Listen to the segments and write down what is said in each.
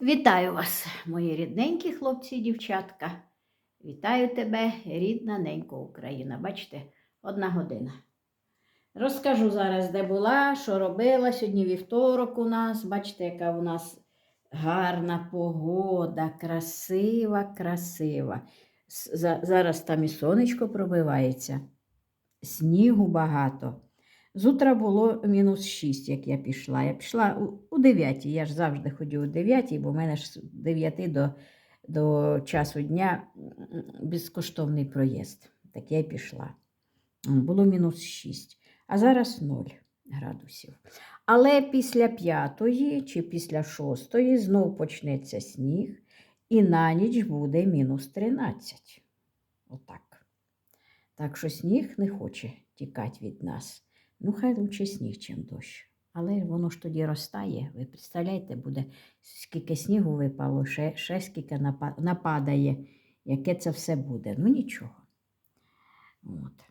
Вітаю вас, мої рідненькі хлопці і дівчатка. Вітаю тебе, рідна ненька Україна. Бачите, одна година. Розкажу зараз, де була, що робила. Сьогодні вівторок у нас. Бачите, яка у нас гарна погода, красива, красива. Зараз там і сонечко пробивається, снігу багато. З утра було мінус 6, як я пішла. Я пішла у, у 9. Я ж завжди ходю у 9, бо в мене ж з 9 до, до часу дня безкоштовний проїзд. Так я й пішла. Було мінус 6, а зараз 0 градусів. Але після 5 чи після 6 знов почнеться сніг, і на ніч буде мінус 13. Отак. Так що сніг не хоче тікати від нас. Ну, хай лучше сніг, чим дощ. Але воно ж тоді розтає. Ви представляєте, буде скільки снігу випало, ще, ще скільки нападає, яке це все буде. Ну нічого. От.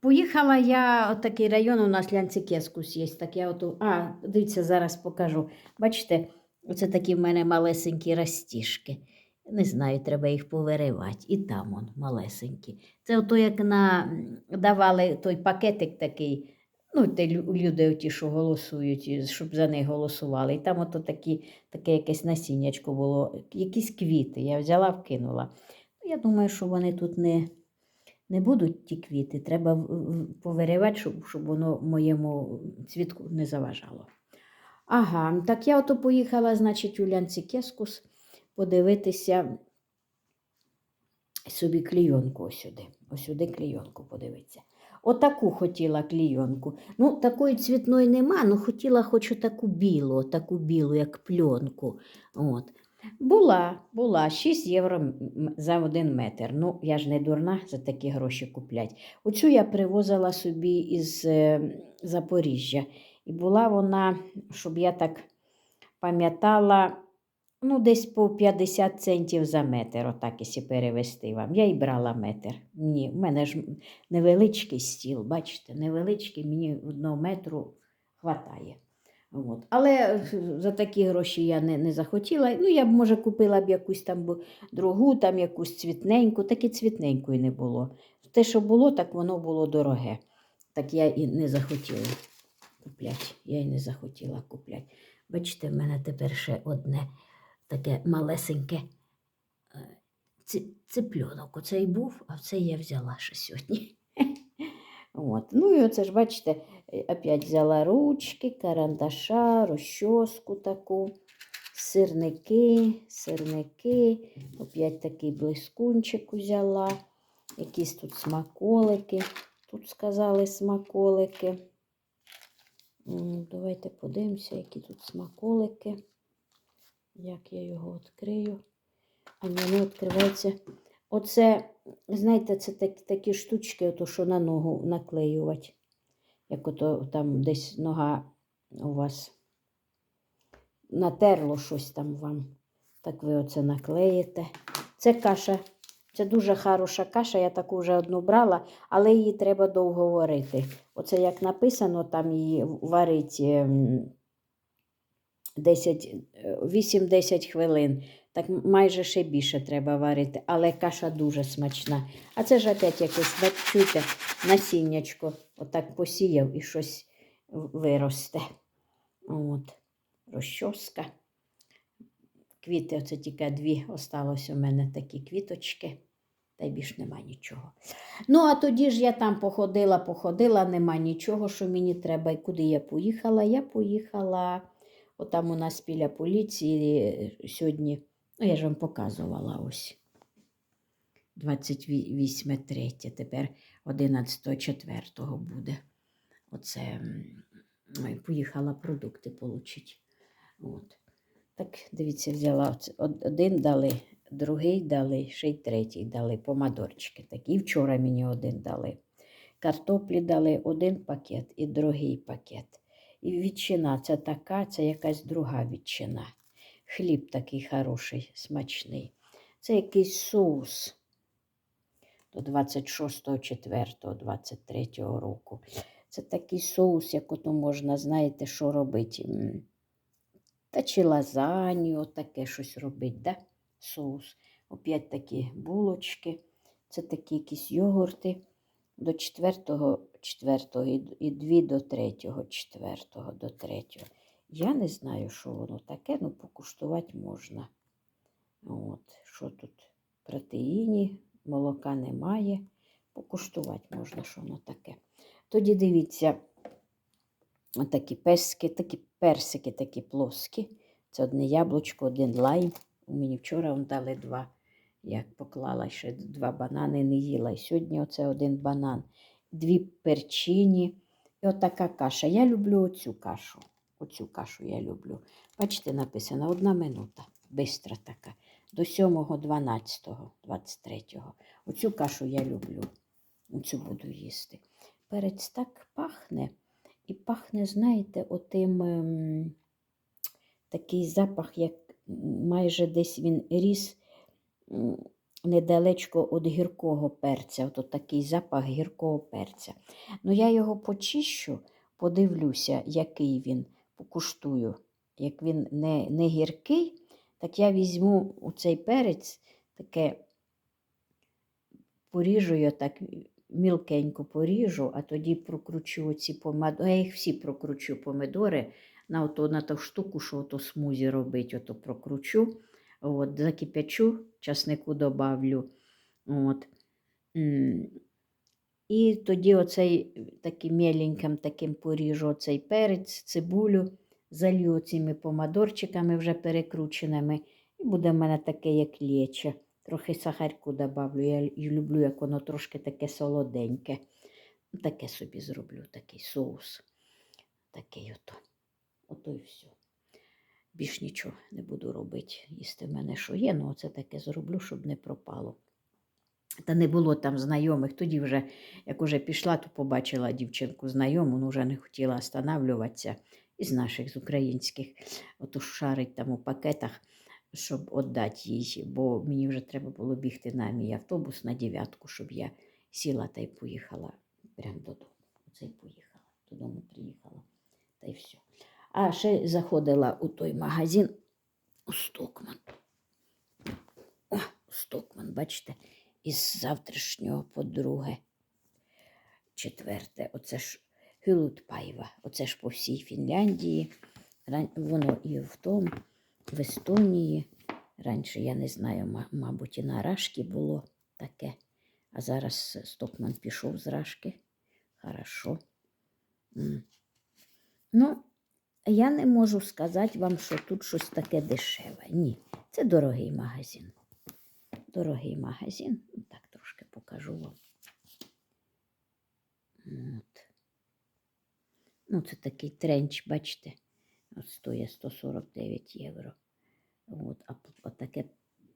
Поїхала я, от такий район у нас Лянцикескус є. Так я ото, а, дивіться, зараз покажу. Бачите, оце такі в мене малесенькі растіжки. Не знаю, треба їх повиривати. І там он малесенькі. Це ото як на давали той пакетик такий. Ну, те люди, ті, що голосують, щоб за них голосували. І там ото такі, таке якесь насіннячко було, якісь квіти. Я взяла, вкинула. Ну, Я думаю, що вони тут не, не будуть ті квіти. Треба повиривати, щоб, щоб воно моєму цвітку не заважало. Ага, так я ото поїхала, значить, у Лянцикескус подивитися собі клійонку сюди. Ось сюди клійонку подивитися. Отаку хотіла клійонку. Ну, такої цвітної нема, ну хотіла хоч таку білу, таку білу, як пленку. От. Була, була 6 євро за один метр. Ну, я ж не дурна за такі гроші куплять. Оцю я привозила собі із е, Запоріжжя. І була вона, щоб я так пам'ятала, ну, десь по 50 центів за метр, отак, якщо перевести вам. Я й брала метр. Ні, в мене ж невеличкий стіл, бачите, невеличкий, мені одного метру хватає. От. Але за такі гроші я не, не захотіла. Ну, я б, може, купила б якусь там другу, там якусь цвітненьку, так і цвітненької не було. Те, що було, так воно було дороге. Так я і не захотіла купляти. Я і не захотіла купляти. Бачите, в мене тепер ще одне таке малесеньке е, ці- цыпленок. Оце і був, а це я взяла ще сьогодні. От. Ну і оце ж, бачите, е, опять взяла ручки, карандаша, розчоску таку, сирники, сирники, опять такий блискунчик взяла, якісь тут смаколики. Тут сказали смаколики. Давайте подивимося, які тут смаколики. Як я його відкрию. А не відкривається. Оце, знаєте, це так, такі штучки, ото, що на ногу наклеювати. Як ото там десь нога у вас натерло щось там вам. Так ви оце наклеїте. Це каша. Це дуже хороша каша, я таку вже одну брала, але її треба довго варити. Оце як написано, там її варить ем, 10, 8-10 хвилин. Так майже ще більше треба варити, але каша дуже смачна. А це ж опять якесь, бач, чуєте, насіннячко. Отак посіяв і щось виросте. От, розчоска. Квіти, оце тільки дві осталось у мене такі квіточки. Та й більш нема нічого. Ну, а тоді ж я там походила, походила, нема нічого, що мені треба. І куди я поїхала? Я поїхала. Отам у нас біля поліції е, сьогодні, ну я ж вам показувала ось 28.3, тепер 11.4 буде. Оце поїхала продукти отримати. От. Так, дивіться, взяла один дали, другий дали, ще й третій дали, помадорчики такі. І вчора мені один дали. Картоплі дали один пакет і другий пакет. І ветчина це така, це якась друга ветчина. Хліб такий хороший, смачний. Це якийсь соус до 26.04.23 року. Це такий соус, як ото можна, знаєте, що робити. Та чи лазанью, отаке щось робить, да? соус. Опять такі булочки. Це такі якісь йогурти до 4, 4 і, і 2 до 3, 4 до 3. Я не знаю, що воно таке, ну покуштувати можна. От, що тут? Протеїні, молока немає. Покуштувати можна, що воно таке. Тоді дивіться, такі пески, такі персики, такі плоскі. Це одне яблучко, один лайм. У мені вчора дали два. Як поклала ще два банани, не їла. І сьогодні оце один банан, дві перчині. І отака каша. Я люблю оцю кашу. Оцю кашу я люблю. Бачите, написано одна минута. Бистра така. До 7.12, 23. Оцю кашу я люблю. Оцю буду їсти. Перець так пахне. І пахне, знаєте, отим ем, такий запах, як майже десь він ріс недалечко від гіркого перця. От такий запах гіркого перця. Ну, я його почищу, подивлюся, який він, покуштую. Як він не, не гіркий, так я візьму у цей перець, таке поріжу я так мілкенько поріжу, а тоді прокручу оці помидори. Я їх всі прокручу помидори на, ото, на ту штуку, що ото смузі робить, ото прокручу, от, закипячу, часнику добавлю. От. І тоді оцей таким меленьким таким поріжу оцей перець, цибулю, залью цими помадорчиками вже перекрученими. І буде в мене таке, як лече. Трохи сахарку добавлю. Я люблю, як воно трошки таке солоденьке. Таке собі зроблю, такий соус. Такий ото. Ото і все. Більш нічого не буду робити. Їсти в мене що є, ну оце таке зроблю, щоб не пропало. Та не було там знайомих. Тоді вже, як уже пішла, то побачила дівчинку знайому, ну вже не хотіла останавлюватися із наших, з українських. Ото шарить там у пакетах, щоб віддати їй, бо мені вже треба було бігти на мій автобус на дев'ятку, щоб я сіла та й поїхала прямо додому. Оце й поїхала. Додому приїхала. Та й все. А ще заходила у той магазин у Стокман. О, Стокман, бачите, із завтрашнього по друге, четверте. Оце ж Гюлутпайва. Оце ж по всій Фінляндії. Воно і в тому, в Естонії. Раніше, я не знаю, мабуть, і на Рашки було таке. А зараз Стокман пішов з Рашки. Хорошо. Ну, я не можу сказати вам, що тут щось таке дешеве. Ні, це дорогий магазин. Дорогий магазин. Так трошки покажу вам. От. Ну, це такий тренч, бачите, от стоїть 149 євро. От, а таке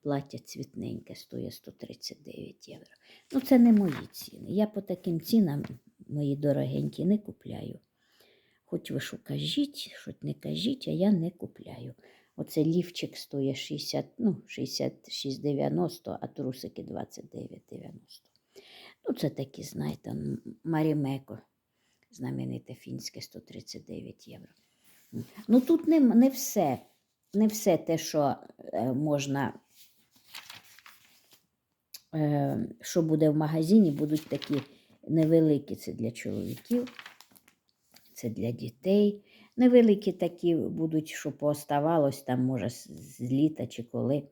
плаття цвітненьке стоїть 139 євро. Ну, це не мої ціни. Я по таким цінам, мої дорогенькі, не купляю. Хоч ви що кажіть, що не кажіть, а я не купляю. Оце лівчик стоїть 60, ну, 66,90, а трусики 29,90. Ну, це такі, знаєте, Марімеко, знамените фінське 139 євро. Ну тут не, не все, не все те, що е, можна, е, що буде в магазині, будуть такі невеликі. Це для чоловіків, це для дітей. Невеликі такі будуть, що пооставалось, там, може, з літа чи коли.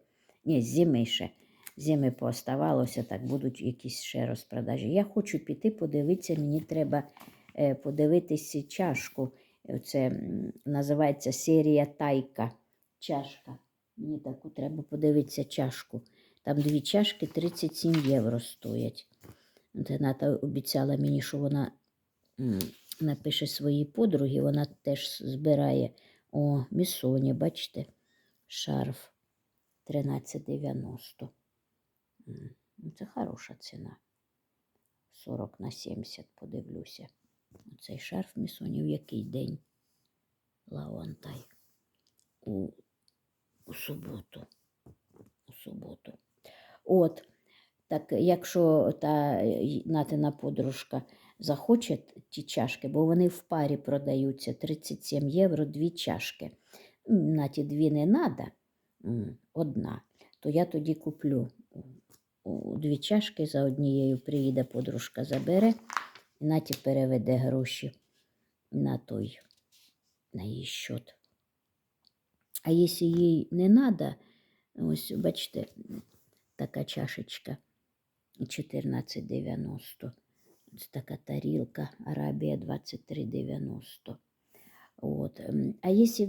Ні, з зими ще. Зими пооставалося, так будуть якісь ще розпродажі. Я хочу піти подивитися, мені треба е, подивитися чашку. Це називається серія Тайка. Чашка. Мені таку треба подивитися чашку. Там дві чашки 37 євро стоять. От обіцяла мені, що вона напише своїй подругі, вона теж збирає о місоні, бачите, шарф 13,90. Ну, Це хороша ціна. 40 на 70, подивлюся. Цей шарф місоні в який день? Лаонтай. У, у суботу. У суботу. От. Так, якщо та Натина подружка захоче ті чашки, бо вони в парі продаються 37 євро дві чашки. на ті дві не треба, одна, то я тоді куплю дві чашки за однією приїде подружка забере наті переведе гроші на той, на її счет. А якщо їй не треба, ось бачите, така чашечка 14,90. Ось така тарілка Арабія 23,90. От. А якщо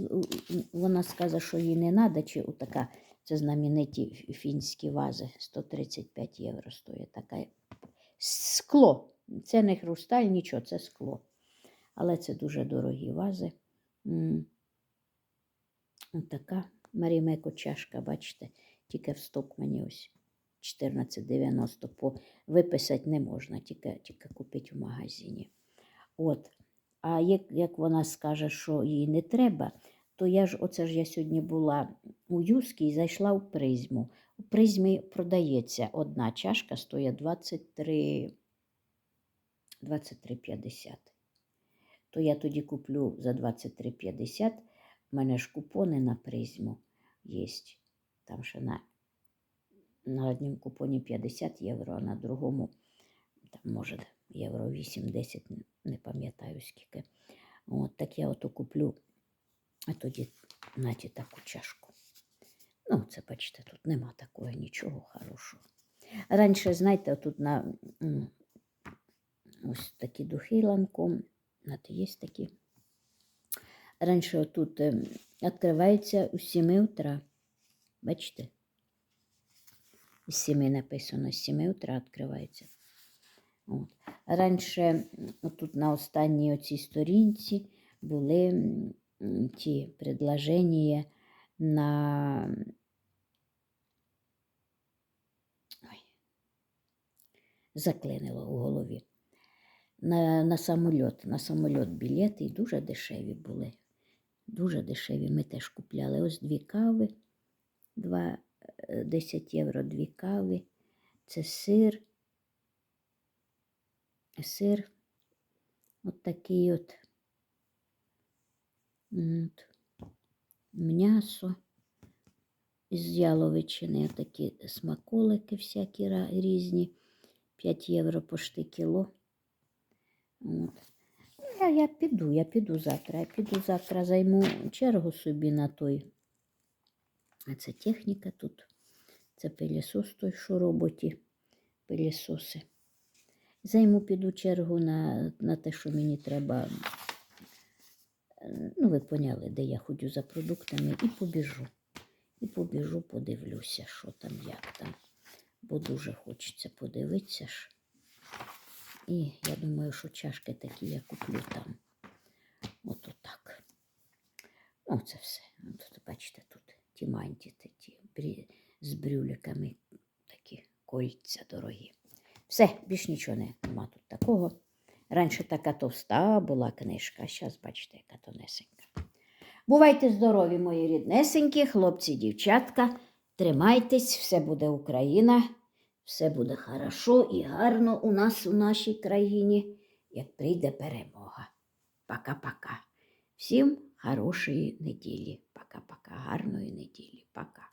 вона скаже, що їй не треба, чи така, це знамениті фінські вази, 135 євро стоїть така. Скло. Це не хрусталь, нічого, це скло. Але це дуже дорогі вази. М. Ось така Марімеко чашка, бачите, тільки в Стокмані ось 14,90 по виписати не можна, тільки, тільки купити в магазині. От. А як, як вона скаже, що їй не треба, то я ж, оце ж я сьогодні була у Юскі і зайшла у призму. У призмі продається одна чашка, стоїть 23, 23,50. То я тоді куплю за 23,50. У мене ж купони на призму є. Там ще на, на одному купоні 50 євро, а на другому там, може, євро 8-10, не пам'ятаю скільки. От так я ото куплю, а тоді наті таку чашку. Ну, це бачите, тут нема такого нічого хорошого. Раніше, знаєте, тут на ось такі духи ланком, знаєте, є такі. Раніше тут відкривається у 7 утра. Бачите? З 7 написано, з 7 утра відкривається. От. Раніше тут на останній оцій сторінці були ті предложення на Ой. заклинило у голові. На, на самольот, на самольот білети і дуже дешеві були. Дуже дешеві. Ми теж купляли. Ось дві кави, два, 10 євро дві кави. Це сир. Сир. От такий от. От. М'ясо з яловичини, такі смаколики всякі різні. 5 євро пошти кіло. От. Я, я піду, я піду завтра. Я піду завтра, займу чергу собі на той. А це техніка тут. Це пилісос той, що роботі пилісоси. Займу піду чергу на, на те, що мені треба. Ну, ви поняли, де я ходю за продуктами, і побіжу. І побіжу, подивлюся, що там, як там. Бо дуже хочеться подивитися ж. І я думаю, що чашки такі я куплю там. От отак. Ну, це все. От, бачите, тут ті мантіти, ті з брюликами такі кольця дорогі. Все, більш нічого не, нема тут такого. Раніше така товста була книжка, зараз, бачите, яка тонесенька. Бувайте здорові, мої ріднесенькі, хлопці, дівчатка. Тримайтесь, все буде Україна, все буде хорошо і гарно у нас у нашій країні, як прийде перемога. Пока-пока. Всім хорошої неділі. Пока-пока. Гарної неділі. Пока.